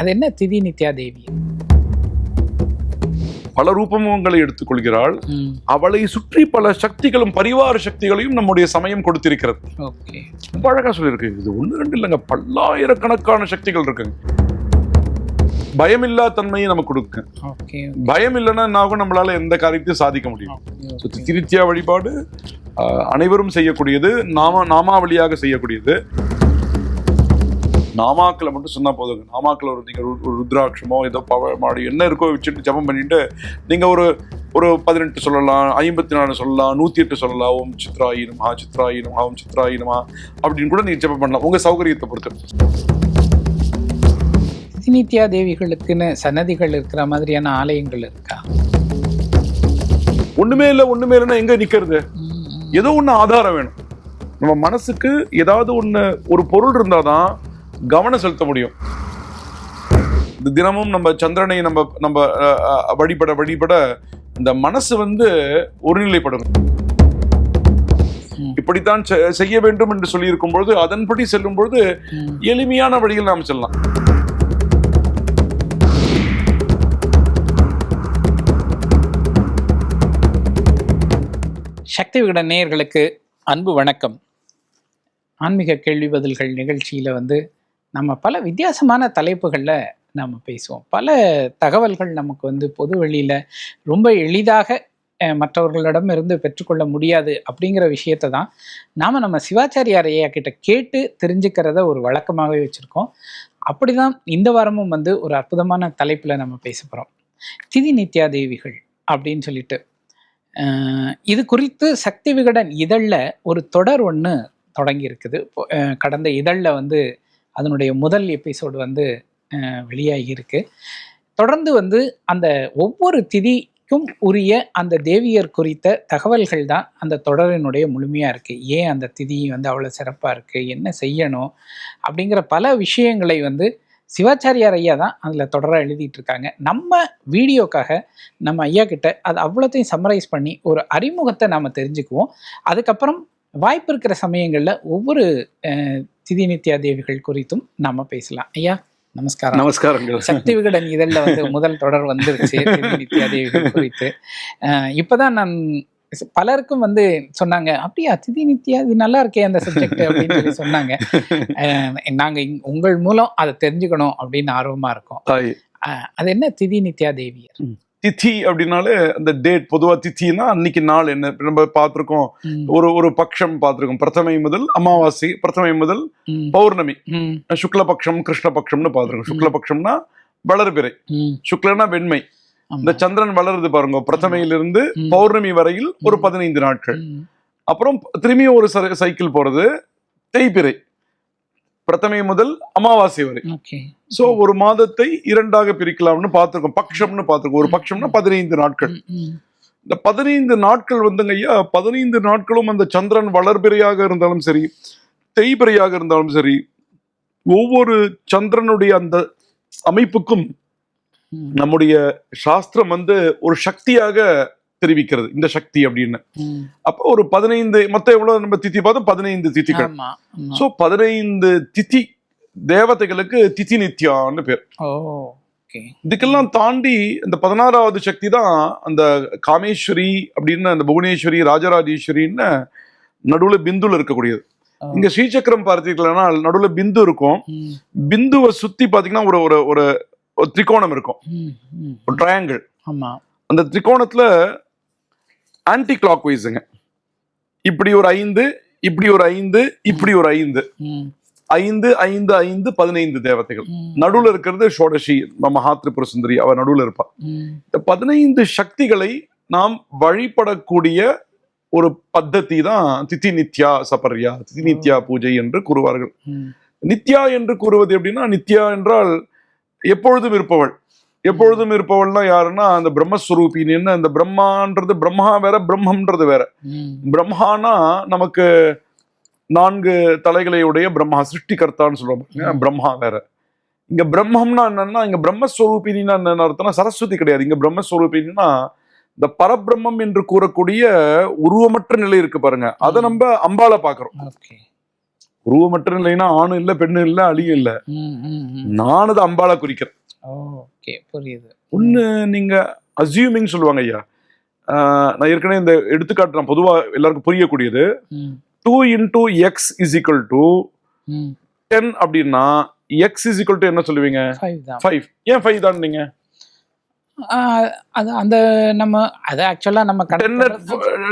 அது என்ன திதி நித்யா தேவி? பல ரூபங்களை எடுத்துக்கொள்கிறாள். அவளை சுற்றி பல சக்திகளும் பரிவார சக்திகளையும் நம்முடைய சமயம் கொடுத்திருக்கிறது. ரொம்ப அழகா சொல்லியிருக்கு. இது ஒண்ணு ரெண்டு இல்லைங்க. பல்லாயிரக்கணக்கான சக்திகள் இருக்குங்க. பயமில்லா தன்மையை நமக்கு கொடுக்கு. ஓகே. பயம் இல்லைன்னா என்ன ஆகும்? நம்மளால எந்த காரியத்தையும் சாதிக்க முடியும். திருத்தியா வழிபாடு அனைவரும் செய்யக்கூடியது நாம நாமாவளியாக செய்யக்கூடியது. நாமாக்களை மட்டும் சொன்னா போதுங்க. நாமாக்கள் ஒரு நீங்க ஒரு ருத்ராட்சமோ ஏதோ பவ மாடி என்ன இருக்கோ வச்சுட்டு ஜபம் பண்ணிட்டு நீங்க ஒரு ஒரு பதினெட்டு சொல்லலாம் ஐம்பத்தி நாலு சொல்லலாம் நூத்தி எட்டு சொல்லலாம். ஓம் சித்ராயி நமஹா சித்ராயி நமஹா ஓம் சித்ராயி நமஹா அப்படின்னு கூட நீங்க ஜபம் பண்ணலாம். உங்க சௌகரியத்தை பொறுத்து. திதி நித்யா தேவிகளுக்குன்னு சன்னதிகள் இருக்கிற மாதிரியான ஆலயங்கள் இருக்கா? ஒண்ணுமே இல்லை ஒண்ணுமே இல்லைன்னா எங்க நிக்கிறது. ஏதோ ஒண்ணு ஆதாரம் வேணும். நம்ம மனசுக்கு ஏதாவது ஒண்ணு ஒரு பொருள் இருந்தாதான் கவனம் செலுத்த முடியும் தினமும் நம்ம சந்திரனை நம்ம நம்ம வழிபட வழிபட இந்த மனசு வந்து ஒருநிலைப்படும். இப்படித்தான் செய்ய வேண்டும் என்று சொல்லி இருக்கும் பொழுது அதன்படி செல்லும் பொழுது. எளிமையான வழியில் நாம் செல்லலாம் சக்தி விகட நேயர்களுக்கு அன்பு வணக்கம் ஆன்மீக கேள்வி பதில்கள் நிகழ்ச்சியில் வந்து நம்ம பல வித்தியாசமான தலைப்புகளில் நாம் பேசுவோம். பல தகவல்கள் நமக்கு வந்து பொது வெளியில் ரொம்ப எளிதாக மற்றவர்களிடம் இருந்து பெற்றுக்கொள்ள முடியாது அப்படிங்கிற விஷயத்தை தான் நாம் நம்ம சிவாச்சாரியார் ஐயா கிட்ட கேட்டு தெரிஞ்சுக்கிறத ஒரு வழக்கமாகவே வச்சுருக்கோம். அப்படி தான் இந்த வாரமும் வந்து ஒரு அற்புதமான தலைப்பில் நம்ம பேச போகிறோம் திதி நித்யா தேவிகள் அப்படின்னு சொல்லிட்டு. இது குறித்து சக்தி விகடன் இதழில் ஒரு தொடர் ஒன்று தொடங்கி இருக்குது கடந்த இதழில் வந்து அதனுடைய முதல் எபிசோடு வந்து வெளியாகி இருக்கு. தொடர்ந்து வந்து அந்த ஒவ்வொரு திதிக்கும் உரிய அந்த தேவியர் குறித்த தகவல்கள் தான் அந்த தொடரினுடைய முழுமையாக இருக்குது ஏன் அந்த திதி வந்து அவ்வளோ சிறப்பாக இருக்குது என்ன செய்யணும்? அப்படிங்கிற பல விஷயங்களை வந்து சிவாச்சாரியார் ஐயா தான் அதில் தொடராக எழுதிட்டு இருக்காங்க. நம்ம வீடியோக்காக நம்ம ஐயா கிட்ட அது அவ்வளோத்தையும் சம்மரைஸ் பண்ணி ஒரு அறிமுகத்தை நாம் தெரிஞ்சுக்குவோம். அதுக்கப்புறம் வாய்ப்பு இருக்கிற சமயங்களில் ஒவ்வொரு திதி நித்யா தேவிகள் குறித்தும் நாம பேசலாம். ஐயா நமஸ்காரம். நமஸ்காரங்கள். சக்தி விகடன் இதழில் வந்து முதல் தொடர் வந்துருச்சு திதி நித்யா தேவிகள் குறித்து. இப்பதான் நான் பலருக்கும் வந்து சொன்னாங்க அப்படியா திதி நித்யா இது நல்லா இருக்கே அந்த சப்ஜெக்ட் அப்படின்னு சொல்லி சொன்னாங்க. நாங்க உங்கள் மூலம் அதை தெரிஞ்சுக்கணும் அப்படின்னு ஆர்வமா இருக்கோம். அது என்ன திதி நித்யா தேவியர்? திதி அப்படின்னாலே அந்த டேட் பொதுவா திதினா அன்னைக்கு நாள் என்ன? நம்ம பார்த்திருக்கோம் ஒரு ஒரு பக்ஷம் பார்த்திருக்கோம். பிரதமை முதல் அமாவாசை பிரதமை முதல் பௌர்ணமி. சுக்லபக்ஷம் கிருஷ்ணபக்ஷம்னு பார்த்திருக்கோம். சுக்லபக்ஷம்னா வளர்பிறை. சுக்லனா வெண்மை. இந்த சந்திரன் வளருது பாருங்க பிரதமையிலிருந்து. பௌர்ணமி வரையில் ஒரு. பதினைந்து நாட்கள். அப்புறம் திரும்பியும் ஒரு சைக்கிள் போறது தேய்பிறை. பிரதமை முதல் அமாவாசை வரை. சோ ஒரு மாதத்தை இரண்டாக பிரிக்கலாம்னு பார்த்திருக்கோம். பக்ஷம்னு பார்த்திருக்கோம். ஒரு பக்ஷம்னா பதினைந்து நாட்கள். இந்த பதினைந்து நாட்கள் வந்துங்க ஐயா பதினைந்து நாட்களும் அந்த சந்திரன் வளர்பிறையாக இருந்தாலும் சரி தேய்பிறையாக இருந்தாலும் சரி ஒவ்வொரு சந்திரனுடைய அந்த அமைப்புக்கும் நம்முடைய சாஸ்திரம் வந்து ஒரு சக்தியாக தெரிவிக்கிறது இந்த சக்தி அப்படின்னு. அப்போ ஒரு பதினைந்து மொத்தம் எவ்வளவு நம்ம திதி பார்த்தோம்? பதினைந்து திதிகள் ஆமா ஆமா. சோ பதினைந்து திதி தேவதைகளுக்கு திதி நித்யான்னு பேர். இதுக்கெல்லாம் தாண்டி இந்த பதினாறாவது சக்தி தான் அந்த காமேஸ்வரி அப்படின்னு அந்த புவனேஸ்வரி ராஜராஜேஸ்வரின்னு நடுவுல பிந்துல இருக்கக்கூடியது. இங்க ஸ்ரீசக்கரம் பார்த்தீங்கன்னா நடுவுல பிந்து இருக்கும். பிந்துவை சுத்தி பாத்தீங்கன்னா ஒரு ஒரு ஒரு திரிகோணம் இருக்கும். ஒரு ட்ரையாங்கிள் அந்த திரிகோணத்துல ஆன்டி கிளாக் வைஸுங்க இப்படி ஒரு ஐந்து இப்படி ஒரு ஐந்து இப்படி ஒரு ஐந்து. ஐந்து ஐந்து ஐந்து பதினைந்து தேவதைகள். நடுவுல இருக்கிறது ஷோடசி மகாத்ரிபுர சுந்தரி அவ நடுவுல இருப்பா. இந்த பதினைந்து சக்திகளை நாம் வழிபடக்கூடிய ஒரு பத்ததி தான் திதி நித்யா சபர்யா திதி நித்யா பூஜை என்று கூறுவார்கள். நித்யா என்று கூறுவது எப்படின்னா நித்யா என்றால் எப்பொழுதும் இருப்பவள். எப்பொழுதும் இருப்பவள்னா யாருன்னா அந்த பிரம்மஸ்வரூபின்னு அந்த பிரம்மான்றது பிரம்மா வேற பிரம்மன்றது வேற. பிரம்மானா நமக்கு நான்கு தலைகளை உடைய பிரம்மா சிருஷ்டிகர்த்தான்னு சொல்லுவாங்க. பிரம்மா வேற. இங்க பிரம்மம்னா என்னன்னா இங்க பிரம்மஸ்வரூபினா என்ன அர்த்தம்னா சரஸ்வதி கிடையாது. இங்க பிரம்மஸ்வரூபினா இந்த பரபிரம்மம் என்று கூறக்கூடிய உருவமற்ற நிலை இருக்கு பாருங்க. அதை. நம்ம அம்பால பாக்குறோம். உருவமற்ற நிலைனா ஆணும் இல்ல பெண்ணும் இல்ல அழியும் இல்ல. நான் அது அம்பாளை குறிக்கிறேன். ஓகே புரியுது. ஒண்ணு நீங்க அசியூமிங் சொல்லுவாங்க ஐயா. நான் ஏற்கனவே இந்த எடுத்துக்காட்டு நான் பொதுவா எல்லாருக்கும் புரியக்கூடியது. Two into x is equal to. Ten அப்படின்னா எக்ஸ் இஸ் ஈக்குவல் டு என்ன சொல்லுவீங்க? ஃபைவ் ஏன் ஃபைவ் தான் நீங்க ஆ, அது அந்த நம்ம அது ஆக்சுவலா நம்ம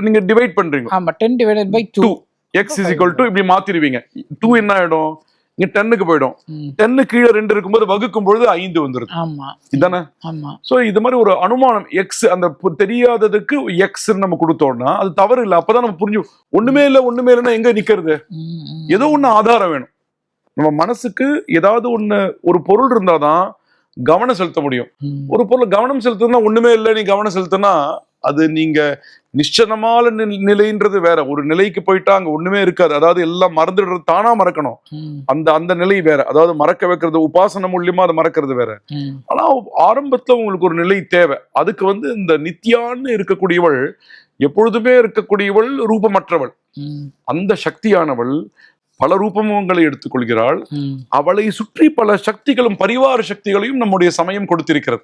நீங்க டிவைட் பண்றீங்க. ஆமா ten divided by two x is equal to இப்படி மாத்திருவீங்க. டூ என்ன ஆயிடும்? இங்க டென்னுக்கு போயிடும். டென்னு கீழே ரெண்டு இருக்கும்போது வகுக்கும் பொழுது ஐந்து வந்துருது. ஆமா. இதானே? ஆமா. சோ இது மாதிரி ஒரு அனுமானம் எக்ஸ் அந்த தெரியாததுக்கு எக்ஸ் நம்ம கொடுத்தோம்னா அது தவறு இல்லை. அப்பதான் நம்ம புரிஞ்சு ஒண்ணுமே இல்லை ஒண்ணுமே இல்லைன்னா எங்க நிக்கிறது. ஏதோ ஒண்ணு ஆதாரம் வேணும். நம்ம மனசுக்கு ஏதாவது ஒண்ணு ஒரு பொருள் இருந்தாதான் கவனம் செலுத்த முடியும். ஒரு பொருள் கவனம் செலுத்துனா ஒண்ணுமே இல்லை நீ கவனம் செலுத்தினா அது நீங்க நிச்சயமான நிலைன்றது வேற. ஒரு நிலைக்கு போயிட்டா அங்க ஒண்ணுமே இருக்காது. அதாவது எல்லாம் மறந்துடுறது தானா மறக்கணும். அந்த அந்த நிலை வேற. அதாவது மறக்க வைக்கிறது உபாசனை மூலியமா அதை மறக்கிறது வேற. ஆனா ஆரம்பத்துல உங்களுக்கு ஒரு நிலை தேவை. அதுக்கு வந்து இந்த நித்யான்னு இருக்கக்கூடியவள் எப்பொழுதுமே இருக்கக்கூடியவள் ரூபமற்றவள். அந்த சக்தியானவள் பல ரூபங்களை எடுத்துக்கொள்கிறாள். அவளை சுற்றி பல சக்திகளும் பரிவார சக்திகளையும் நம்முடைய சமயம் கொடுத்திருக்கிறது.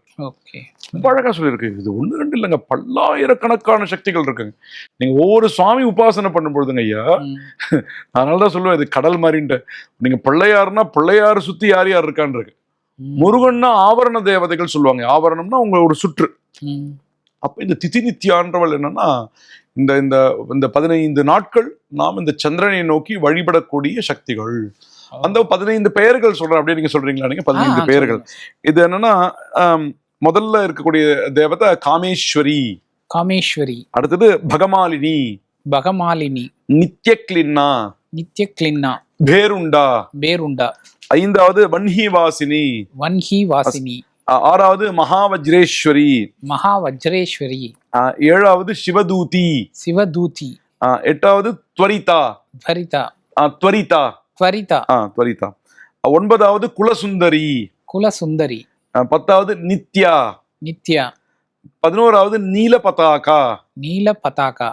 அழகா சொல்லியிருக்கு. இது ஒண்ணு ரெண்டு இல்லைங்க. பல்லாயிரக்கணக்கான சக்திகள் இருக்குங்க. நீங்க ஒவ்வொரு சுவாமி உபாசனை பண்ணும்பொழுதுங்க ஐயா அதனாலதான் சொல்லுவேன் இது கடல் மாதிரின்ட்டு. நீங்க பிள்ளையாருன்னா பிள்ளையார் சுத்தி யார் யார் இருக்கான்னு இருக்கு முருகன்னா ஆவரண தேவதைகள் சொல்லுவாங்க. ஆவரணம்னா உங்க ஒரு சுற்று. அப்ப இந்த திதி நித்யான்றவள் என்னன்னா இந்த இந்த இந்த பதினைந்து நாட்கள் நாம் இந்த சந்திரனை நோக்கி வழிபடக்கூடிய சக்திகள். அந்த பதினைந்து பெயர்கள் சொல்றேன் அப்படியே நீங்க சொல்றீங்களா நீங்க? பதினைந்து பெயர்கள். இது என்னன்னா முதல்ல இருக்கக்கூடிய தேவதை காமேஸ்வரி. காமேஸ்வரி. அடுத்தது பகமாலினி. பகமாலினி. நித்யக்லின்னா நித்ய கிளின்னா பேருண்டா பேருண்டா ஐந்தாவது வன்ஹி வாசினி ஆ- ஆறாவது மகாவஜ்ரேஸ்வரி. மகா வஜ்ரேஸ்வரி ஆ, ஏழாவது சிவதூதி. சிவதூதி. எட்டாவது துவரிதா. ஆ, துவரிதா. துவரிதா. ஆ துவரிதா. ஒன்பதாவது குலசுந்தரி. குலசுந்தரி. பத்தாவது நித்யா. நித்யா. பதினோராவது நீல பதாகா நீல பதாகா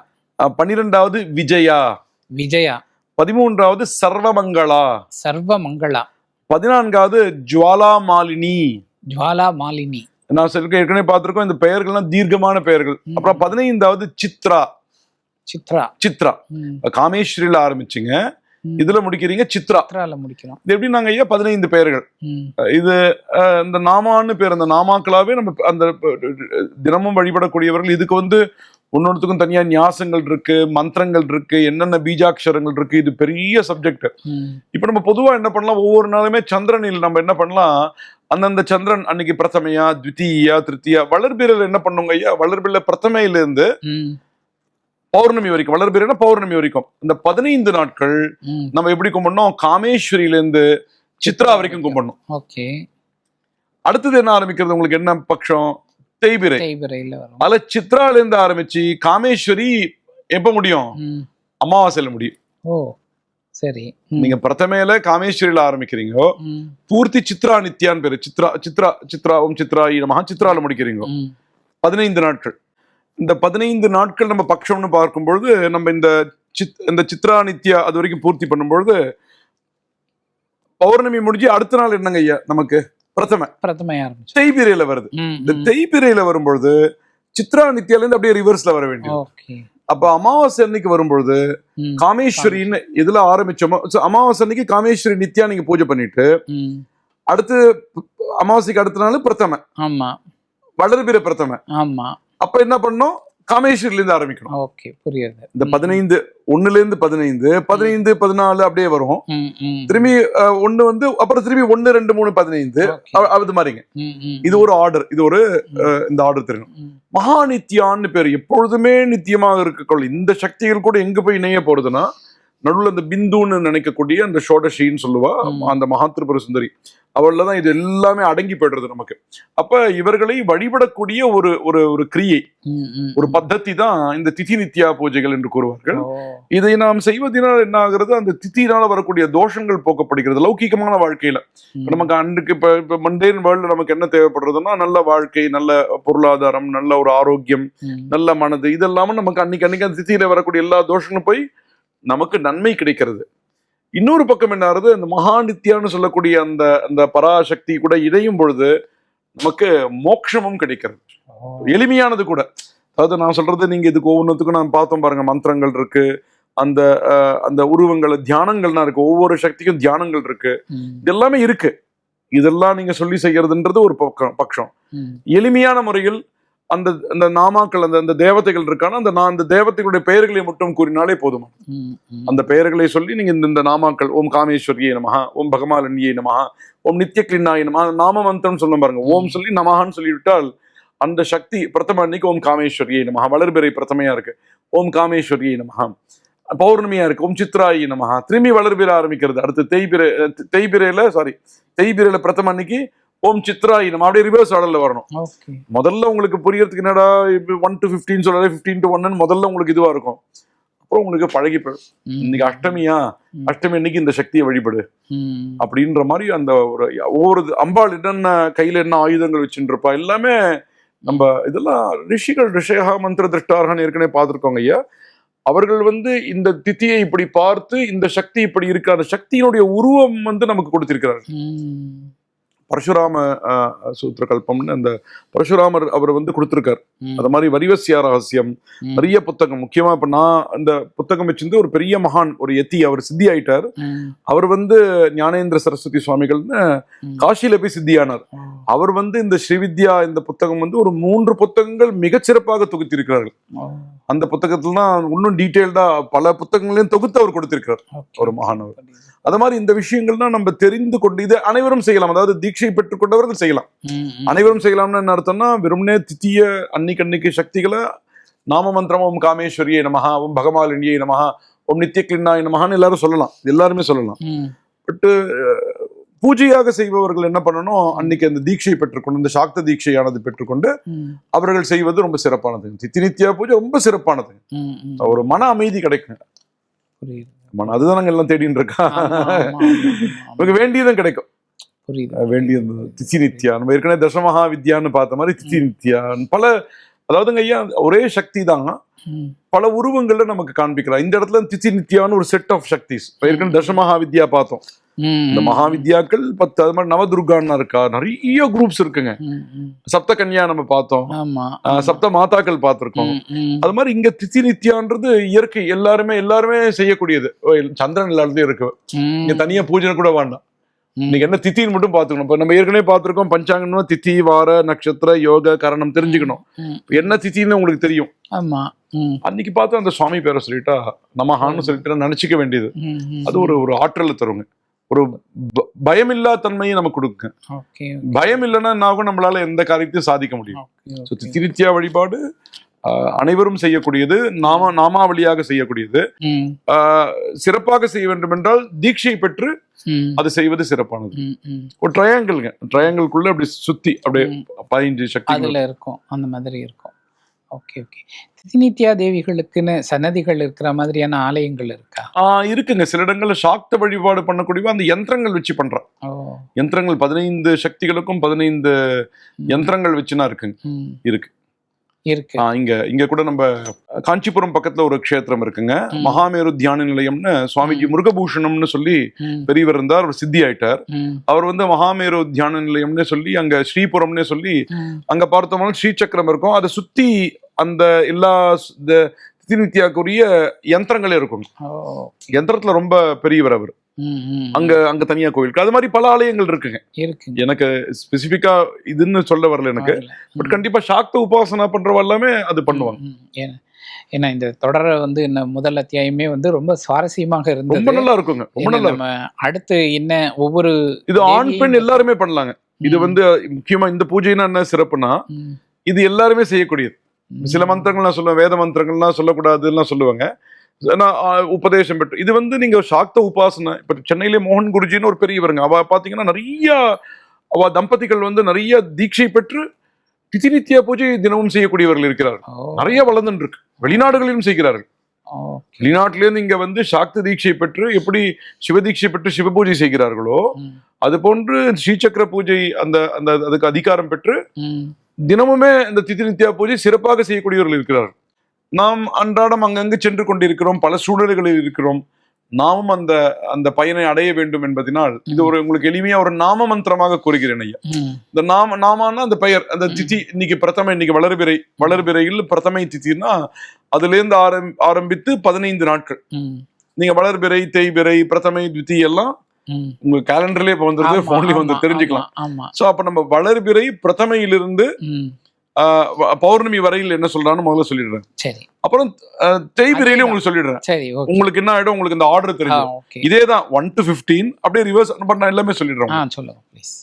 பன்னிரெண்டாவது விஜயா. விஜயா. பதிமூன்றாவது சர்வமங்களா. சர்வ மங்களா பதினான்காவது ஜுவாலா மாலினி ஜுவாலா மாலினி நான் சொல்லிருக்கேன் ஏற்கனவே பார்த்திருக்கோம் இந்த பெயர்கள்லாம் தீர்க்கமான பெயர்கள். அப்புறம் பதினைந்தாவது சித்ரா. சித்ரா. சித்ரா. காமேஸ்வரியில ஆரம்பிச்சிங்க. இதுல முடிக்கிறீங்க சித்ரா. சித்ரால முடிக்கிறோம். இது எப்படி நாங்க ஐயா பதினைந்து பெயர்கள். இது இந்த நாமான்னு பேர் அந்த நாமாக்களாவே நம்ம அந்த தினமும் வழிபடக்கூடியவர்கள். இதுக்கு வந்து ஒன்னொன்றுத்துக்கும் தனியா நியாசங்கள் இருக்கு மந்திரங்கள் இருக்கு என்னென்ன பீஜாட்சரங்கள் இருக்கு இது பெரிய சப்ஜெக்ட் இப்ப நம்ம பொதுவா என்ன பண்ணலாம்? ஒவ்வொரு நாளுமே சந்திரனில் நம்ம என்ன பண்ணலாம்? அந்தந்த சந்திரன் அன்னைக்கு பிரதமையா த்விதீயா திருத்தியா வளர்பிறையில் என்ன பண்ணுங்க ஐயா? வளர்பிறையில பிரதமையில இருந்து ம், பௌர்ணமி வரைக்கும் வளர்பிறைனா பௌர்ணமி வரைக்கும். இந்த பதினைந்து நாட்கள். நம்ம எப்படி கும்பிடணும்? காமேஸ்வரியில இருந்து சித்ரா வரைக்கும் கும்பிடணும். ஓகே. அடுத்தது என்ன ஆரம்பிக்கிறது? உங்களுக்கு என்ன பட்சம் தேய்பிரை அதுல சித்ரால இருந்து ஆரம்பிச்சு காமேஸ்வரி எப்ப முடியும். அமாவாசையில முடியும். சரி. நீங்க பிரதமையில காமேஸ்வரியில ஆரம்பிக்கிறீங்க பூர்த்தி சித்ரா நித்யான்னு பேரு. சித்ரா சித்ரா சித்ரா ஓம் சித்ரா நமஹா சித்ரால முடிக்கிறீங்க. பதினைந்து நாட்கள். இந்த பதினைந்து நாட்கள் நம்ம பட்சம்னு பார்க்கும்பொழுது நம்ம இந்த சித் இந்த சித்ரா நித்யா அது வரைக்கும் பூர்த்தி பண்ணும்பொழுது பௌர்ணமி முடிஞ்சு அடுத்த நாள் என்னங்க ஐயா நமக்கு? பிரதம. பிரதமை ஆரம்பிச்சு. தேய்பிரையில வருது. இந்த. தேய்பிரையில வரும்பொழுது சித்ரா நித்யால இருந்து அப்படியே ரிவர்ஸ்ல வர வேண்டியது. ஓகே அப்ப அமாவாசை அன்னைக்கு வரும்பொழுது காமேஸ்வரின்னு எதுல ஆரம்பிச்சோமோ அமாவாசை அன்னைக்கு காமேஸ்வரி நித்யா நீங்க பூஜை பண்ணிட்டு. அடுத்து அமாவாசைக்கு அடுத்த நாள் பிரதம. ஆமா. வளர்பிற பிரதம. ஆமா. அப்ப என்ன பண்ணோம்? காமேஸ்வரில இருந்து ஆரம்பிக்கணும். ஓகே புரியுது. இந்த பதினைந்து ஒண்ணுல இருந்து பதினைந்து பதினைந்து பதினாலு அப்படியே வரும். திரும்பி ஒண்ணு வந்து அப்புறம் திரும்பி ஒண்ணு ரெண்டு மூணு பதினைந்து அது மாதிரிங்க. இது ஒரு ஆர்டர் இது ஒரு இந்த ஆர்டர் தெரியும். மகா நித்யான்னு பேர் எப்பொழுதுமே நித்தியமாக இருக்கக்கூடிய இந்த சக்திகள் கூட எங்க போய் இணைய போறதுன்னா நடுவுல இந்த பிந்துன்னு நினைக்கக்கூடிய அந்த ஷோடஷின்னு சொல்லுவா. அந்த மகாத்திரிபுர சுந்தரி. அவள்ல தான் இது எல்லாமே அடங்கி போயிடுறது நமக்கு. அப்ப இவர்களை வழிபடக்கூடிய ஒரு ஒரு ஒரு கிரியை. ஒரு பத்ததி தான் இந்த திதி நித்யா பூஜைகள் என்று கூறுவார்கள். இதை நாம் செய்வதனால் என்ன ஆகுறது அந்த திதியினால வரக்கூடிய தோஷங்கள் போக்கப்படுகிறது லௌகிகமான வாழ்க்கையில. நமக்கு அன்றைக்கு இப்ப இப்ப மண்டேன் வேர்ல்டு நமக்கு என்ன தேவைப்படுறதுன்னா நல்ல வாழ்க்கை நல்ல பொருளாதாரம் நல்ல ஒரு ஆரோக்கியம் நல்ல மனது இதெல்லாம நமக்கு அன்னைக்கு அன்னைக்கு அந்த திதியில வரக்கூடிய எல்லா தோஷங்களும் போய் நமக்கு நன்மை கிடைக்கிறது. இன்னொரு பக்கம் என்ன ஆகுது? அந்த மகாநித்யான்னு சொல்லக்கூடிய அந்த அந்த பராசக்தி கூட இணையும் பொழுது நமக்கு மோட்சமும் கிடைக்கிறது. எளிமையானது கூட. அதாவது நான் சொல்றது நீங்க இதுக்கு ஒவ்வொன்றுத்துக்கும் நான் பார்த்தோம் பாருங்க. மந்திரங்கள் இருக்கு. அந்த அந்த உருவங்கள் தியானங்கள்லாம் இருக்கு. ஒவ்வொரு சக்திக்கும் தியானங்கள் இருக்கு. ம், இது எல்லாமே இருக்கு. இதெல்லாம் நீங்க சொல்லி செய்யறதுன்றது ஒரு பக்கம் பட்சம் எளிமையான முறையில் அந்த அந்த நாமாக்கள் அந்த அந்த தேவதைகள் இருக்கான அந்த நான் அந்த தேவதைகளுடைய பெயர்களை மட்டும் கூறினாலே போதும். அந்த பெயர்களை சொல்லி நீங்க இந்த இந்த நாமாக்கள் ஓம் காமேஸ்வரியே நமஹா ஓம் பகமாலன்யே நமஹா ஓம் நித்யக்லின்னாய நமஹா நாம மந்திரம் சொல்ல பாருங்க. ஓம் சொல்லி நமஹான்னு சொல்லிவிட்டால் அந்த சக்தி பிரதம அன்னைக்கு ஓம் காமேஸ்வரியே நமஹா வளர்பிறை பிரதமையா இருக்கு. ஓம் காமேஸ்வரியே நமஹா பௌர்ணமியா இருக்கு. ஓம் சித்ராயி நமஹா திரும்பி வளர்பிறை ஆரம்பிக்கிறது. அடுத்து தேய்பிரை தேய்பிரையில சாரி தேய்பிரையில பிரதம அன்னைக்கு ஓம் சித்ராயி நம்ம அப்படியே ரிவர்ஸ் ஆர்டர்ல வரணும். முதல்ல உங்களுக்கு புரியறதுக்கு என்னடா ஒன் டு ஃபிஃப்டின் சொல்லல ஃபிஃப்டீன் டு ஒன்னு முதல்ல உங்களுக்கு இதுவா இருக்கும். அப்புறம் உங்களுக்கு பழகி போயிடும். இன்னைக்கு அஷ்டமியா. அஷ்டமி அன்னைக்கு இந்த சக்தியை வழிபடு. அப்படின்ற மாதிரி அந்த ஒரு ஒவ்வொரு அம்பாள் என்னென்ன கையில என்ன ஆயுதங்கள் வச்சுட்டு இருப்பா எல்லாமே நம்ம இதெல்லாம் ரிஷிகள் ரிஷயா மந்திர திருஷ்டார்கன் ஏற்கனவே பார்த்துருக்கோங்க ஐயா. அவர்கள் வந்து இந்த திதியை இப்படி பார்த்து இந்த சக்தி இப்படி இருக்கு அந்த சக்தியினுடைய உருவம் வந்து நமக்கு கொடுத்திருக்கிறார் பரசுராம சூத்திர கல்பம்னு அந்த பரசுராமர் அவர் வந்து கொடுத்திருக்கார். அது மாதிரி வரிவசியா ரகசியம் நிறைய புத்தகம். முக்கியமா இப்ப நான் அந்த புத்தகம் வச்சிருந்து ஒரு பெரிய மகான் ஒரு எத்தி அவர் சித்தி ஆயிட்டார் அவர் வந்து ஞானேந்திர சரஸ்வதி சுவாமிகள்னு ம். காசியில போய் சித்தியானார். அவர் வந்து இந்த ஸ்ரீவித்யா இந்த புத்தகம் வந்து ஒரு மூன்று புத்தகங்கள் மிகச்சிறப்பாக தொகுத்திருக்கிறார்கள். அந்த புத்தகத்துல தான் இன்னும் டீட்டெயில்டா பல புத்தகங்களையும் தொகுத்து அவர் கொடுத்திருக்கிறார். ஒரு மகானவர் அது மாதிரி இந்த விஷயங்கள்லாம் நம்ம தெரிந்து கொண்டு இது அனைவரும் செய்யலாம். அதாவது தீட்சை பெற்றுக் கொண்டவர்கள் செய்யலாம். அனைவரும் செய்யலாம்னு என்ன அர்த்தம்னா வெறும்னே தித்திய அன்னைக்கு அன்னைக்கு சக்திகளை நாம மந்திரம் ஓம் காமேஸ்வரியே நமஹா ஓம் பகமாலினியே நமஹா ஓம் நித்யக்லின்னாய் நமஹான்னு எல்லாரும் சொல்லலாம். எல்லாருமே சொல்லலாம். பட்டு பூஜையாக செய்பவர்கள் என்ன பண்ணணும்? அன்னைக்கு அந்த தீட்சை பெற்றுக்கொண்டு இந்த சாக்த தீட்சையானது பெற்றுக்கொண்டு அவர்கள் செய்வது ரொம்ப சிறப்பானது. தித்தி நித்யா பூஜை ரொம்ப சிறப்பானது. ஒரு மன அமைதி கிடைக்கும். புரியுது. மன அதுதான் நாங்க எல்லாம் தேடின்னு இருக்கா ஆமா, ஆமா, ஆமா, ஆமா. நமக்கு வேண்டியதும் கிடைக்கும். புரியுது. வேண்டியது தித்தி நித்யா நம்ம ஏற்கனவே தசமஹா வித்யான்னு பார்த்த மாதிரி தித்தி நித்யா பல அதாவதுங்க ஐயா ஒரே சக்தி தான். பல உருவங்கள்ல நமக்கு காண்பிக்கலாம். இந்த இடத்துல தித்தி நித்யான்னு ஒரு செட் ஆஃப் சக்திஸ். ஏற்கனவே தசமஹா வித்யா பார்த்தோம். இந்த மகாவித்யாக்கள் பத்து அது மாதிரி நவதுர்கான்னு இருக்கா? நிறைய குரூப்ஸ் இருக்குங்க. சப்த கன்யா நம்ம பார்த்தோம். சப்த மாதாக்கள் பார்த்திருக்கோம். அது மாதிரி இங்க தித்தி நித்யான்றது இயற்கை எல்லாருமே எல்லாருமே செய்யக்கூடியது. சந்திரன் எல்லாத்தையும் இருக்கு. இங்க தனியா பூஜை கூட வேண்டாம். இன்னைக்கு என்ன தித்தின்னு மட்டும் பாத்துக்கணும் இப்ப நம்ம ஏற்கனவே பார்த்திருக்கோம் பஞ்சாங்கம்னா தித்தி வார நட்சத்திர யோக கரணம் தெரிஞ்சுக்கணும். என்ன தித்தின்னு உங்களுக்கு தெரியும்? ஆமா அன்னைக்கு பார்த்து அந்த சுவாமி பேரை சொல்லிட்டா நமஹான்னு சொல்லிட்டு நினைச்சுக்க வேண்டியது. அது ஒரு ஒரு ஆற்றலை தருங்க. ஒரு பயமில்லா தன்மையை நமக்கு கொடுக்குங்க பயம் இல்லைன்னா என்ன ஆகும்? நம்மளால எந்த காரியத்தையும் சாதிக்க முடியும். தித்தினித்யா வழிபாடு அனைவரும் செய்யக்கூடியது நாம நாமாவளியாக செய்யக்கூடியது. சிறப்பாக செய்ய வேண்டும் என்றால் தீட்சை பெற்று அது செய்வது சிறப்பானது. ஒரு ட்ரையாங்கிள்ங்க ட்ரையாங்கிள்குள்ள அப்படி சுத்தி அப்படியே. பதினஞ்சு சக்தி இருக்கும். அந்த மாதிரி இருக்கும். Okay okay. திதிநித்யா தேவிகளுக்குன்னு சன்னதிகள் இருக்கிற மாதிரியான ஆலயங்கள் இருக்கா? ஆஹ் இருக்குங்க. சில இடங்கள்ல சாக்த வழிபாடு பண்ணக்கூடிய அந்த யந்திரங்கள் வச்சு பண்றான் ஓ. யந்திரங்கள் பதினைந்து சக்திகளுக்கும் பதினைந்து யந்திரங்கள் வச்சுனா இருக்குங்க. இருக்கு. இருக்கு. இங்க இங்க கூட நம்ம காஞ்சிபுரம் பக்கத்துல ஒரு க்ஷேத்திரம் இருக்குங்க. மகாமேரு தியான நிலையம்னு சுவாமிஜி முருகபூஷணம்னு சொல்லி பெரியவர் இருந்தார் அவர் சித்தி ஆயிட்டார் அவர் வந்து மகாமேரு தியான நிலையம்னே சொல்லி அங்க ஸ்ரீபுரம்னே சொல்லி. அங்க பார்த்தோம்னா ஸ்ரீசக்கரம் இருக்கும். அதை சுத்தி அந்த எல்லா திதிநித்யாக்குரிய யந்திரங்களே இருக்கும். யந்திரத்துல ரொம்ப பெரியவர் அவர். அங்க அங்க தனியா கோயில் அது மாதிரி பல ஆலயங்கள் இருக்குங்க. இருக்குங்க. எனக்கு ஸ்பெசிபிக்கா இதுன்னு சொல்ல வரல எனக்கு. பட் கண்டிப்பா சாக்த உபாசனா பண்றவ எல்லாமே அது பண்ணுவாங்க. ஏன்னா- இந்த தொடரை வந்து இந்த முதல் அத்தியாயமே வந்து ரொம்ப சுவாரஸ்யமாக ரொம்ப இருந்தது நல்லா இருக்குங்க. ரொம்ப நல்லா நம்ம அடுத்து என்ன ஒவ்வொரு இது ஆண் பெண் எல்லாருமே பண்ணலாங்க. இது வந்து முக்கியமா இந்த பூஜைனா என்ன சிறப்புனா இது எல்லாருமே செய்யக்கூடியது. சில மந்திரங்கள் நான் சொல்லுவேன் வேத மந்திரங்கள்லாம் சொல்லக்கூடாதுலாம் சொல்லுவாங்க. நான் உபதேசம் பெற்று இது வந்து நீங்க சாக்த உபாசனை இப்ப சென்னையிலே மோகன் குருஜின்னு ஒரு பெரியவருங்க அவ பாத்தீங்கன்னா நிறைய அவ தம்பதிகள் வந்து நிறைய தீட்சை பெற்று திதிநித்திய பூஜை தினமும் செய்யக்கூடியவர்கள் இருக்கிறார்கள். நிறைய வளர்ந்துட்டு இருக்கு வெளிநாடுகளிலும் செய்கிறார்கள். வெளிநாட்டிலேருந்து இங்க வந்து சாக்த தீட்சை பெற்று எப்படி சிவதீட்சை பெற்று சிவ பூஜை செய்கிறார்களோ அது போன்று ஸ்ரீசக்கர பூஜை அந்த அந்த அதுக்கு அதிகாரம் பெற்று தினமுமே இந்த திதிநித்யா பூஜை சிறப்பாக செய்யக்கூடியவர்கள் இருக்கிறார்கள். நாம் அன்றாடம் அங்கங்கு சென்று கொண்டிருக்கிறோம் பல சூழல்களில் இருக்கிறோம். நாமும் அந்த அந்த பயனை அடைய வேண்டும் என்பதனால் இது ஒரு உங்களுக்கு எளிமையா ஒரு நாம மந்திரமாக கூறுகிறேன் ஐயா. இந்த நாம நாமான்னா அந்த பெயர் அந்த திதி இன்னைக்கு பிரதமை இன்னைக்கு வளர்பிறை வளர்பிறையில் பிரதமை திதினா அதுல இருந்து ஆரம் ஆரம்பித்து பதினைந்து நாட்கள். நீங்க வளர்பிறை தேய்பிறை பிரதமை திதி எல்லாம். உங்க கேலண்டர்லயே இப்ப வந்துருது போன்லயே வந்து தெரிஞ்சுக்கலாம். சோ அப்ப நம்ம வளர்பிறை பிரதமையிலிருந்து பௌர்ணமி வரையில் என்ன சொல்றான்னு முதல்ல சொல்லிடுறேன். சரி. அப்புறம் அதேதான். உங்களுக்கு சொல்லிடுறேன். சரி உங்களுக்கு என்ன ஆயிடும்? உங்களுக்கு இந்த ஆர்டர் தெரியும் இதே தான் ஒன் டு பிப்டீன் அப்படியே ரிவர்ஸ் நான் எல்லாமே சொல்லிடுறேன் ஆ சொல்லுங்க ப்ளீஸ்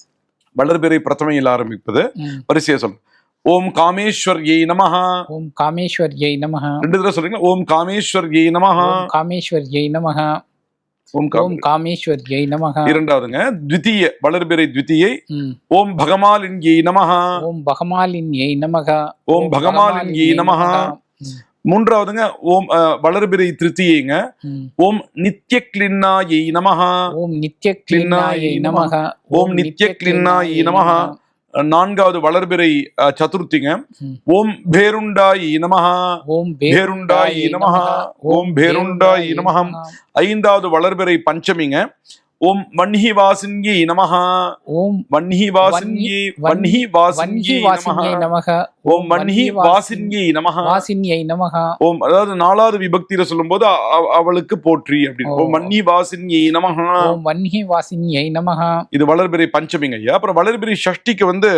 வளர்பிறை பிரதமையில் ஆரம்பிப்பது. வரிசையா சொல்லு ஓம் காமேஸ்வர் ஏய் நமஹ. ஓம் காமேஸ்வர்யை நமः ரெண்டு தடவை சொல்றீங்களா? ஓம் காமேஸ்வர் ஏய் நமஹ. ஓம் காமேஸ்வர்யை நமः ஓம் ஓம் காமேஸ்வர்யை நமः இரண்டாவதுங்க த்விதீய வளர்பிறை த்விதீயை. ஓம் பகமாலின் ஏய் நமஹ. ஓம் பகமாலின்யை நமக ஓம் பகமாலின்யை நமஹ. ம், மூன்றாவதுங்க ஓம் வளர்பிறை திருத்தியைங்க. ஓம் நித்ய கிளின்னாயை நமஹ. ஓம் நித்ய கிளின்னாயை நமக ஓம் நித்ய கிளின்னாயை நமஹ. நான்காவது வளர்பிறை சதுர்த்திங்க. ஓம் பேருண்டாயி நமஹ ஓம் பேருண்டாயி நமஹ. ஓம் பேருண்டாயி நமஹ. ஐந்தாவது வளர்பிறை பஞ்சமிங்க ஓம் வன்ஹி வாசின்யி நமஹ. ஓம் வன்ஹி வாசின்யி வன்ஹி வாசின்யி வன்ஹி நமஹ. ஓம் வன்ஹி வாசின்யி நமஹ. வாசின்யை நமக ஓம் அதாவது நாலாவது விபக்தியில சொல்லும்போது அவளுக்கு போற்றி அப்படின்னு. ஓம் வன்னி வாசின்யி நமஹ. ஓம் வன்ஹி வாசின்யை நமக இது வளர்பிறை பஞ்சமிங்க ஐயா. அப்புறம் வளர்பிறை ஷஷ்டிக்கு வந்து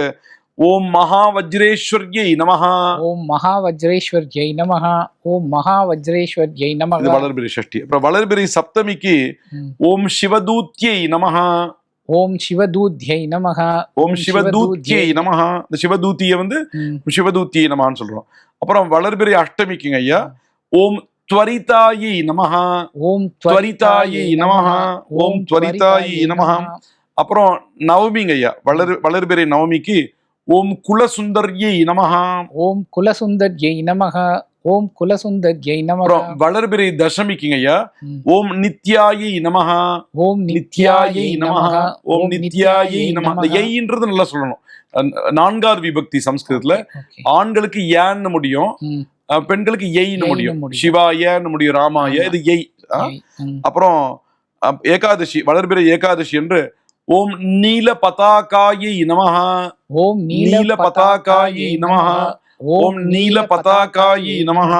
ஓம் மகா வஜ்ரேஸ்வர்யை நமஹ. ஓம் மகாவஜ்ரேஸ்வர்யை நமக ஓம் மகாவஜ்ரேஸ்வர்யை இது நமக வளர்பிறை ஷஷ்டி. அப்புறம் வளர்பிறை சப்தமிக்கு. ஓம் சிவதூத்யை நமஹ. ஓம் சிவதூத்யை நமக ஓம் சிவதூத்யை நமஹ. இந்த சிவதூத்தியை வந்து சிவதூத்தியை நமஹான்னு சொல்றோம். அப்புறம் வளர்பிறை அஷ்டமிக்குங்க ஐயா. ஓம் துவரிதாயி நமஹ. ஓம் துவரிதாயை நமஹ. ஓம் துவரிதாயை நமஹ. அப்புறம் நவமிங்க ஐயா. வளர் வளர்பிறை நவமிக்கு ஓம் குலசுந்தர்யை நமஹ. ஓம் குலசுந்தர்யை நமக ஓம் குலசுந்தர்யை நமக வளர்பிறை தசமிக்குங்க ஐயா. ஓம் நித்யாயை நமஹ. ஓம் நித்யாயை நமஹ. ஓம் நித்யாயை நமஹ. இந்த எய்ன்றது நல்லா சொல்லணும். நான்காவது விபக்தி சம்ஸ்கிருதத்துல. ஆண்களுக்கு ஏன்னு முடியும் பெண்களுக்கு எய்ன்னு முடியும். முடியும். சிவாயன்னு முடியும் ராமாய. இது எய். அப்புறம் ஏகாதசி வளர்பிறை ஏகாதசி என்று ஓம் நீல பதாகாயை நமஹ. ஓம் நீல பதாகாயை நமஹ. ஓம் நீல பதாகாயை நமஹ.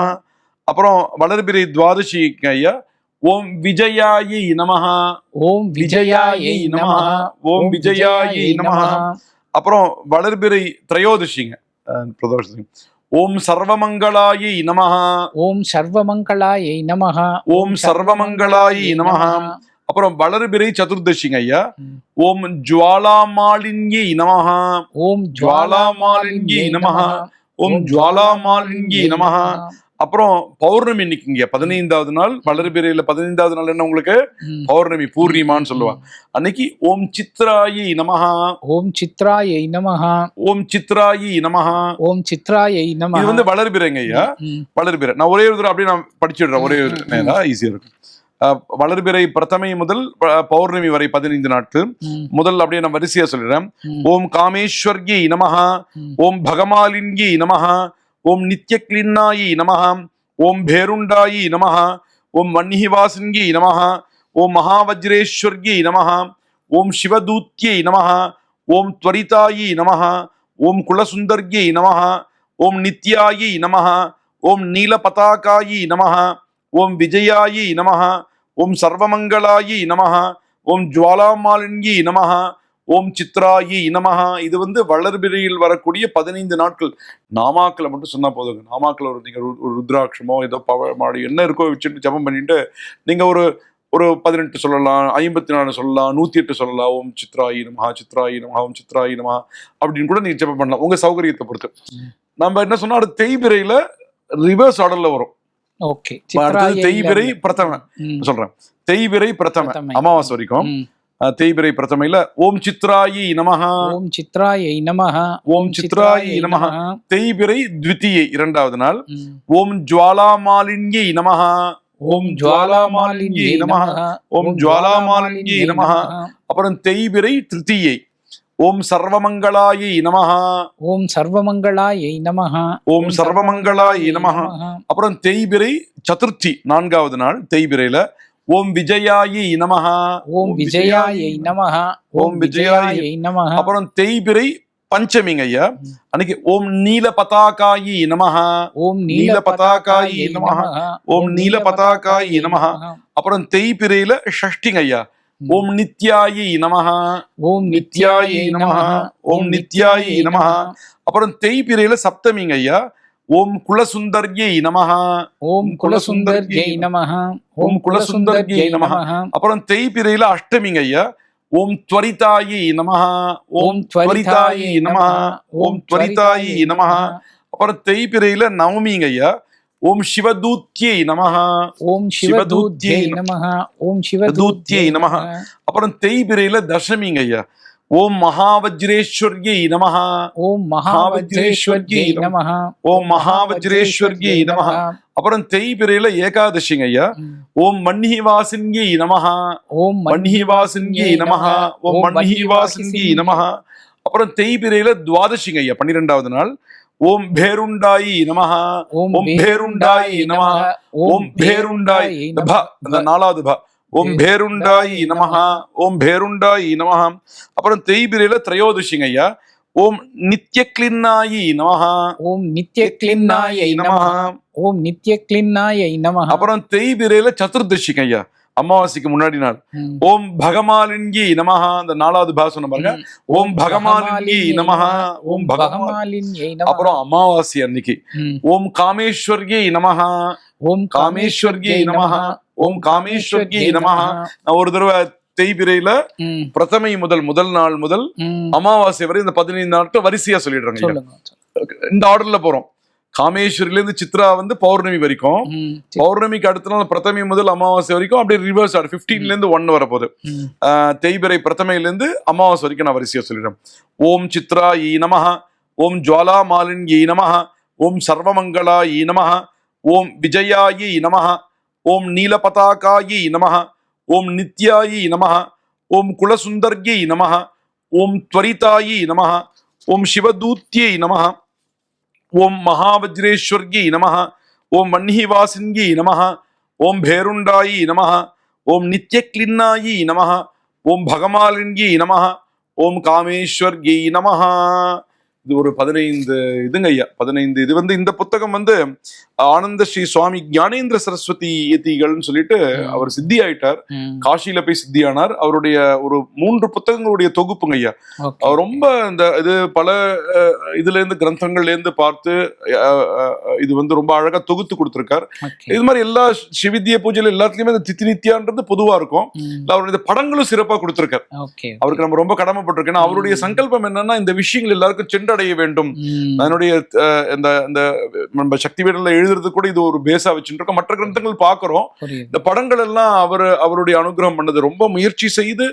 அப்புறம் வளர்பிறை துவாதசி ஐயா. ஓம் விஜயாயை நமஹ. ஓம் விஜயாயை நமஹ. ஓம் விஜயாயை நமஹ. அப்புறம் வளர்பிறை திரையோதசிங்க அஹ், பிரதோஷி ஓம் சர்வமங்களாயை நமஹ. ஓம் சர்வமங்களாயை நமஹ. ஓம் சர்வமங்களாயை நமஹ. அப்புறம் வளர்பிறை சதுர்தசிங்க ஐயா. ஓம் ஜுவாலாமாலின்யை நமஹ. ஓம் ஜுவாலாமாலின்யை நமஹ. ஓம் ஜுவாலாமாலின்யை நமஹ. அப்புறம் பௌர்ணமி இன்னைக்குங்க. பதினைந்தாவது நாள் வளர்பிறையில பதினைந்தாவது நாள் என்ன உங்களுக்கு. பௌர்ணமி பூர்ணிமான்னு சொல்லுவாங்க. அன்னைக்கு ஓம் சித்ராயை நமஹ. ஓம் சித்ராயை நமஹ. ஓம் சித்ராயி நமஹ. ஓம் சித்ராயை நமஹ. இது வந்து வளர்பிறைங்க ஐயா. வளர்பிறை. நான் ஒரே ஒரு தடவை அப்படியே நான் படிச்சிடுறேன் ஒரே ஒரு ஈஸியா இருக்கும். வளர்பிறை பிரதமை முதல் பௌர்ணமி வரை பதினைந்து நாட்கள். முதல் அப்படியே நான் வரிசையா சொல்லிடுறேன். ஓம் காமேஸ்வர்யை நமஹ. ஓம் பகமாலின்யை நமஹ ஓம் நித்ய கிளின்னாயி நமஹ ஓம் பேருண்டாயி நமஹ ஓம் வன்ஹி வாசின்யை நமஹ ஓம் மகாவஜ்ரேஸ்வர்யை நமஹ ஓம் சிவதூத்யை நமஹ ஓம் துவரிதாயி நமஹ ஓம் குலசுந்தர்யை நமஹ ஓம் நித்யாயை நமஹ ஓம் நீலபதாகாயை நமஹ ஓம் விஜயாயை நமஹ ஓம் சர்வமங்களாயை நமஹ ஓம் ஜுவாலாமாலின்யை நமஹ ஓம் சித்ராயி நமஹ. இது வந்து வளர்பிறையில் வரக்கூடிய பதினைந்து நாட்கள். நாமாக்களை மட்டும் சொன்னா போதுங்க. நாமாக்கள் ஒரு நீங்க ரு- ஒரு ருத்ராட்சமோ ஏதோ பவ மாடி என்ன இருக்கோ வச்சுட்டு ஜபம் பண்ணிட்டு நீங்க ஒரு ஒரு பதினெட்டு சொல்லலாம் ஐம்பத்தி நாலு சொல்லலாம் நூத்தி எட்டு சொல்லலாம். ஓம் சித்ராயி நமஹா சித்ராயி நமஹா ஓம் சித்ராயி நமஹா அப்படின்னு கூட நீங்க ஜபம் பண்ணலாம். உங்க சௌகரியத்தை பொறுத்து. நம்ம என்ன சொன்னா அது தேய்பிரையில ரிவர்ஸ் ஆர்டர்ல வரும். ஓகே. அடுத்தது தேய்பிரை பிரதம. சொல்றேன். தேய்பிரை பிரதம. அமாவாசை வரைக்கும். தேய்பிரை பிரதமையில ஓம் சித்ராயி நமஹா. ஓம் சித்ராயை நமஹ. ஓம் சித்ராயை நமஹ. தேய்பிரை த்விதியை இரண்டாவது நாள். ஓம் ஜுவாலாமாலின்யை நமஹ. ஓம் ஜுவாலாமாலின்யை நமஹ. ஓம் ஜுவாலாமாலின்யை நமஹ. அப்புறம் தேய்பிரை திருத்தியை. ஓம் சர்வமங்களாயை நமஹ. ஓம் சர்வமங்களாயை நமஹ. ஓம் சர்வமங்களாயை நமஹ. அப்புறம் தேய்பிரை சதுர்த்தி நான்காவது நாள் தேய்பிரையில. ஓம் விஜயாயி நமஹ. ஓம் விஜயாயை நமஹ. ஓம் விஜயாயை நமஹ. அப்புறம் தேய்பிரை பஞ்சமிங்க ஐயா. அன்னைக்கு ஓம் நீல பதாகாயி நமஹ. ஓம் நீல பதாகாயை நமஹ. ஓம் நீல பதாகாயை நமஹ. அப்புறம் தேய்பிரையில ஷஷ்டிங்க ஐயா. ஓம் நித்யாயி நமஹ. ஓம் நித்யாயை நமஹ. ஓம் நித்யாயை நமஹ. அப்புறம் தேய்பிரையில சப்தமிங்க ஐயா. ஓம் குலசுந்தர்யை நமஹ. ஓம் குலசுந்தர்யை நமஹ. ஓம் குலசுந்தர்யை நமஹ. அப்புறம் தேய்பிரையில அஷ்டமிங்க ஐயா. ஓம் துவரிதாயி நமஹ. ஓம் துவரிதாயை நமஹ. ஓம் துவரிதாயி நமஹ. அப்புறம் தேய்பிரையில நவமிங்க ஐயா. ஓம் சிவதூத்யை நமஹ. ஓம் சிவதூத்யை நமஹ. ஓம் சிவதூத்யை நமஹ. அப்புறம் தேய்பிரையில தசமிங்க ஐயா. ஓம் மகாவஜ்ரேஸ்வர்யை நமஹ. ஓம் மகாவஜ்ரேஸ்வர்யை நமஹ. ஓம் மகாவஜ்ரேஸ்வர்யை நமஹ. அப்புறம் தேய்பிரையில ஏகாதசிங்க ஐயா. ஓம் மன்னிவாசின்யை நமஹ. ஓம் மன்னிவாசின்யை நமஹ. ஓம் மன்னிவாசின்யை நமஹ. அப்புறம் தேய்பிரையில துவாதசிங்க ஐயா பன்னிரெண்டாவது நாள். ஓம் பேருண்டாயி நமஹ. ஓம் பேருண்டாயி நமஹ. ஓம் பேருண்டாய் ப அந்த நாலாவது ப. ஓம் பேருண்டாயி நமஹ. ஓம் பேருண்டாயி நமஹ. அப்புறம் தேய்பிரையில திரையோதசிங்க ஐயா ஓம் நித்ய கிளின்னாயி நமஹ. ஓம் நித்ய கிளின்னாயை நமஹ. ஓம் நித்ய கிளின்னாயை நமஹ. அப்புறம் தேய்பிரையில சதுர்தசிங்க ஐயா அமாவாசைக்கு முன்னாடி நாள். ஓம் பகமாலின்கி நமஹ அந்த நாலாவது பா சொன்ன பாருங்க. ஓம் பகமாலின்கி நமஹ ஓம் பகமா பகமாலின்யை நமஹ. அப்புறம் அமாவாசை அன்னைக்கு. ஓம் காமேஸ்வர்யை நமஹ. ஓம் காமேஸ்வர்யை நமஹ. ஓம் காமேஸ்வர்யை நமஹ. நான் ஒரு தடவை தேய்பிரையில. பிரதமை முதல் முதல் நாள் முதல். அமாவாசை வரை இந்த பதினைந்து நாட்கள் வரிசையா சொல்லிடுறாங்க. இந்த ஆர்டர்ல போறோம். காமேஸ்வரிலேருந்து சித்ரா வந்து பௌர்ணமி வரைக்கும். பௌர்ணமிக்கு அடுத்த நாள் பிரதமை முதல் அமாவாசை வரைக்கும் அப்படியே ரிவர்ஸ் ஆடு. ஃபிஃப்டீன்லேருந்து ஒன் வரப்போகுது. தேய்பிரை பிரதமையிலேருந்து அமாவாசை வரைக்கும் நான் வரிசையாக சொல்லிடுறேன். ஓம் சித்ரா ஈ நமஹா ஓம் ஜுவாலா மாலின் ஈ நமஹா ஓம் சர்வமங்களா ஈ நமஹா ஓம் விஜயாயி நமஹா ஓம் நீலபதாகாயி நமஹா ஓம் நித்யாயி நமஹா ஓம் குலசுந்தர்யை நமஹா ஓம் துவரிதாயி நமஹா ஓம் சிவதூத்யை நமஹா ஓம் மகாவஜ்ரேஸ்வர்யை நமஹ ஓம் வன்னிவாசின்யை நமஹ ஓம் பேருண்டாயி நமஹ ஓம் நித்யக்லின்னாயி நமஹ ஓம் பகமாலின்யை நமஹ ஓம் காமேஸ்வர்யை நமஹ இது ஒரு பதினைந்து இதுங்க ஐயா பதினைந்து இது வந்து இந்த புத்தகம் வந்து ஆனந்த ஸ்ரீ சுவாமி ஞானேந்திர சரஸ்வதி யதிகள்னு சொல்லிட்டு. அவர் சித்தி ஆயிட்டார். காஷியில போய் சித்தியானார் அவருடைய ஒரு மூன்று புத்தகங்களுடைய தொகுப்புங்க ஐயா ரொம்ப இந்த இது பல இதுல இருந்து கிரந்தங்கள்ல இருந்து பார்த்து இது வந்து ரொம்ப அழகா தொகுத்து கொடுத்திருக்கார். இது மாதிரி எல்லா சிவித்திய பூஜையில எல்லாத்துலயுமே இந்த தித்தி நித்யான்றது பொதுவா இருக்கும். அவருடைய படங்களும் சிறப்பா கொடுத்திருக்கார். அவருக்கு நம்ம ரொம்ப கடமைப்பட்டிருக்கோம் ஏன்னா அவருடைய. சங்கல்பம் என்னன்னா இந்த விஷயங்கள் எல்லாருக்கும் சென்றடைய வேண்டும். அதனுடைய இந்த இந்த நம்ம சக்தி வீடல்ல எழுதுறது கூட இது ஒரு பேஸா வச்சுட்டு இருக்கோம் மற்ற கிரந்தங்கள் பாக்குறோம். இந்த படங்கள் எல்லாம் அவர் அவருடைய அனுகிரகம் பண்ணது ரொம்ப முயற்சி செய்து.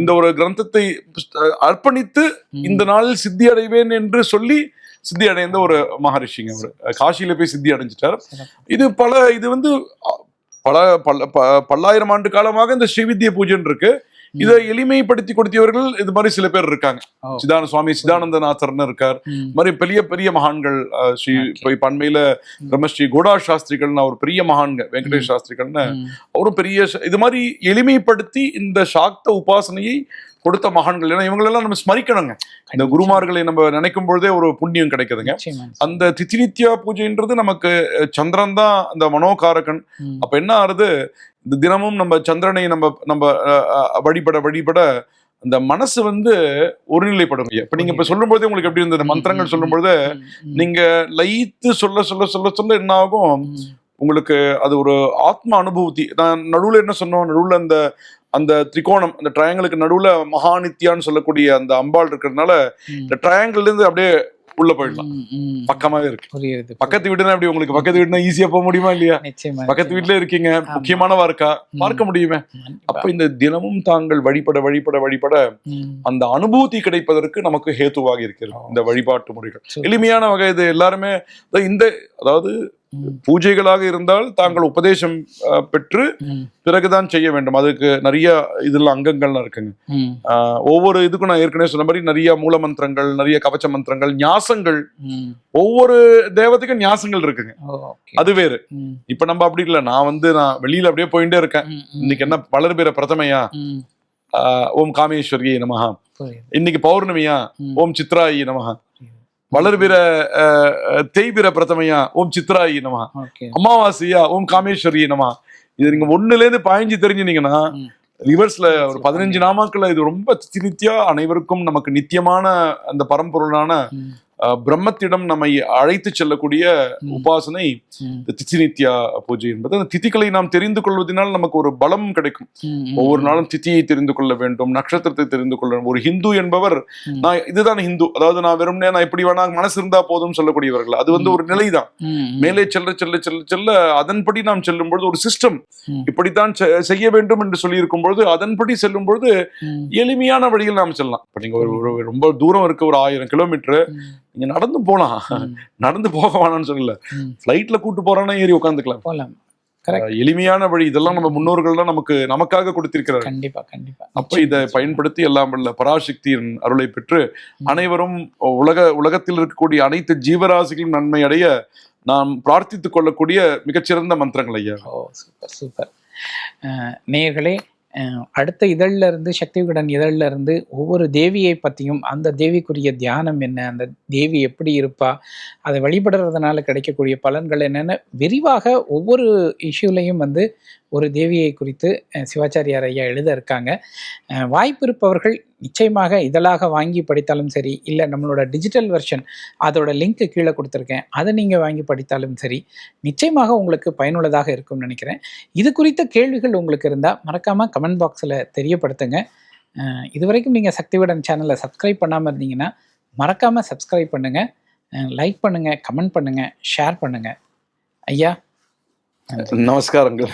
இந்த ஒரு கிரந்தத்தை அர்ப்பணித்து. இந்த நாளில் சித்தி அடைவேன் என்று சொல்லி சித்தி அடைந்த ஒரு மகரிஷிங்க அவர் காசியில போய் சித்தி அடைஞ்சிட்டார். இது பல இது வந்து பல பல்லாயிரம் ஆண்டு காலமாக இந்த ஸ்ரீவித்ய பூஜைன்னு இருக்கு இதை எளிமைப்படுத்தி கொடுத்தவர்கள் இது மாதிரி சில பேர் இருக்காங்க. சிதான சுவாமி சிதானந்தநாதர்னு இருக்கார். மாதிரி பெரிய பெரிய மகான்கள் ஸ்ரீ இப்ப அண்மையில பிரம்மஸ்ரீ கோடா சாஸ்திரிகள்னு அவர் பெரிய மகான்க வெங்கடேஷ் சாஸ்திரிகள்னு. அவரும் பெரிய இது மாதிரி எளிமைப்படுத்தி இந்த சாக்த உபாசனையை கொடுத்த மகான்கள். ஏன்னா இவங்களெல்லாம் நம்ம ஸ்மரிக்கணுங்க. இந்த குருமார்களை நம்ம நினைக்கும் பொழுதே ஒரு புண்ணியம் கிடைக்குதுங்க. அந்த திதிநித்யா பூஜைன்றது நமக்கு சந்திரன் தான் அந்த மனோகாரகன். அப்ப என்ன ஆறுது? இந்த தினமும் நம்ம சந்திரனை நம்ம நம்ம வழிபட வழிபட அந்த மனசு வந்து ஒருநிலைப்படும். இப்ப நீங்க இப்ப சொல்லும் பொழுதே உங்களுக்கு எப்படி இருந்தது? மந்திரங்கள் சொல்லும் பொழுது. நீங்க லயித்து சொல்ல சொல்ல சொல்ல சொல்ல என்ன ஆகும். உங்களுக்கு அது ஒரு ஆத்ம அனுபூதி. நான் நடுவுல என்ன சொன்னோம்? நடுவுல அந்த அந்த திரிகோணம் அந்த ட்ரையாங்கிளுக்கு நடுவுல மகாநித்யான்னு சொல்லக்கூடிய அந்த அம்பாள் இருக்கிறதுனால. இந்த ட்ரையாங்கிள் இருந்து அப்படியே உள்ள போயிடலாம். பக்கமாவே இருக்கு புரியுது பக்கத்து வீடுனா எப்படி உங்களுக்கு பக்கத்து வீடுனா ஈஸியா போக முடியுமா இல்லையா பக்கத்து. வீட்டுல இருக்கீங்க முக்கியமானவா இருக்கா பார்க்க முடியுமே. அப்ப இந்த தினமும் தாங்கள் வழிபட வழிபட வழிபட. அந்த அனுபூதி கிடைப்பதற்கு நமக்கு ஹேத்துவாக இருக்கிறது இந்த வழிபாட்டு முறைகள். எளிமையான வகை இது எல்லாருமே இந்த அதாவது பூஜைகளாக இருந்தால் தாங்கள் உபதேசம் பெற்று பிறகுதான் செய்ய வேண்டும். அதுக்கு நிறைய இதுல அங்கங்கள்லாம் இருக்குங்க. ஒவ்வொரு இதுக்கும் நான் ஏற்கனவே சொன்ன மாதிரி நிறைய மூல மந்திரங்கள் நிறைய கவச்ச மந்திரங்கள் ஞாசங்கள். ஒவ்வொரு தேவதைக்கும் ஞாசங்கள் இருக்குங்க. அது வேறு. இப்ப நம்ம அப்படி இல்லை. நான் வந்து நான் வெளியில அப்படியே போயிட்டே இருக்கேன். இன்னைக்கு என்ன வளர் பேர பிரதமையா? ஓம் காமேஸ்வரி நமஹா. இன்னைக்கு பௌர்ணமியா? ஓம் சித்ராயி நமஹா. புரியுது. வளர்பிற தேய்பிற பிரதமையா ஓம் சித்ராயி நமஹா Okay. அமாவாசையா ஓம் காமேஸ்வரி நமஹா இது நீங்க ஒண்ணுல இருந்து பாய்ஞ்சு தெரிஞ்சுனீங்கன்னா. ரிவர்ஸ்ல ஒரு பதினஞ்சு நாமாக்கள்ல இது ரொம்ப நித்தியா அனைவருக்கும் நமக்கு நித்தியமான அந்த பரம்பொருளான பிரம்மத்திடம் நம்மை அழைத்து செல்லக்கூடிய. உபாசனை ம், இந்த திதி நித்யா பூஜை என்பது. அந்த திதிகளை நாம் தெரிந்து கொள்வதனால் நமக்கு ஒரு பலம் கிடைக்கும். ஒவ்வொரு நாளும் திதியை தெரிந்து கொள்ள வேண்டும் நட்சத்திரத்தை தெரிந்து கொள்ள ஒரு ஹிந்து என்பவர். நான் இதுதான் ஹிந்து. அதாவது நான் வெறும்னே நான் இப்படி வேணா மனசு இருந்தா போதும் சொல்லக்கூடியவர்கள். அது வந்து ஒரு நிலைதான். மேலே செல்ல செல்ல செல்ல செல்ல அதன்படி நாம் செல்லும் பொழுது ஒரு சிஸ்டம். இப்படித்தான் செய்ய வேண்டும் என்று சொல்லி இருக்கும் பொழுது அதன்படி செல்லும் பொழுது எளிமையான வழியில் நாம் செல்லலாம். இப்ப நீங்க ஒரு ரொம்ப தூரம் இருக்க ஒரு ஆயிரம் கிலோமீட்டர். ம், நீங்க நடந்து போலாம். ம், நடந்து போக வேணாம்னு சொல்லல. ம். ஃபிளைட்ல கூட்டு போறானா ஏறி உட்காந்துக்கலாம் Correct. எளிமையான வழி. இதெல்லாம் நம்ம முன்னோர்கள் தான் நமக்கு நமக்காக கொடுத்திருக்கிறார்கள் கண்டிப்பா கண்டிப்பா. அப்ப இதை பயன்படுத்தி எல்லாம் வல்ல பராசக்தியின் அருளை பெற்று அனைவரும் உலக உலகத்தில் இருக்கக்கூடிய அனைத்து ஜீவராசிகளும் நன்மை அடைய நாம் பிரார்த்தித்துக் கொள்ளக்கூடிய மிகச்சிறந்த மந்திரங்கள் ஐயா. Super super. அஹ், அடுத்த இதழில் இருந்து சக்தி விகடன் இதழில் இருந்து ஒவ்வொரு தேவியை பற்றியும் அந்த தேவிக்குரிய தியானம் என்ன அந்த தேவி எப்படி இருப்பா அதை வழிபடுறதுனால கிடைக்கக்கூடிய பலன்கள் என்னென்ன விரிவாக ஒவ்வொரு இஷ்யூலையும் வந்து ஒரு தேவியை குறித்து சிவாச்சாரியார் ஐயா எழுத இருக்காங்க. வாய்ப்பு இருப்பவர்கள் நிச்சயமாக இதழாக வாங்கி படித்தாலும் சரி இல்லை நம்மளோட டிஜிட்டல் வெர்ஷன் அதோட லிங்க் கீழே கொடுத்துருக்கேன். அதை நீங்கள் வாங்கி படித்தாலும் சரி நிச்சயமாக உங்களுக்கு பயனுள்ளதாக இருக்கும்னு நினைக்கிறேன். இது குறித்த கேள்விகள் உங்களுக்கு இருந்தால் மறக்காமல் கமெண்ட் பாக்ஸில் தெரியப்படுத்துங்க. இது இதுவரைக்கும் நீங்கள் சக்திவிடன் சேனலை சப்ஸ்கிரைப் பண்ணாமல் இருந்தீங்கன்னா மறக்காமல் சப்ஸ்கிரைப் பண்ணுங்கள் லைக் பண்ணுங்கள் கமெண்ட் பண்ணுங்கள் ஷேர் பண்ணுங்கள் ஐயா நமஸ்காரங்கள்.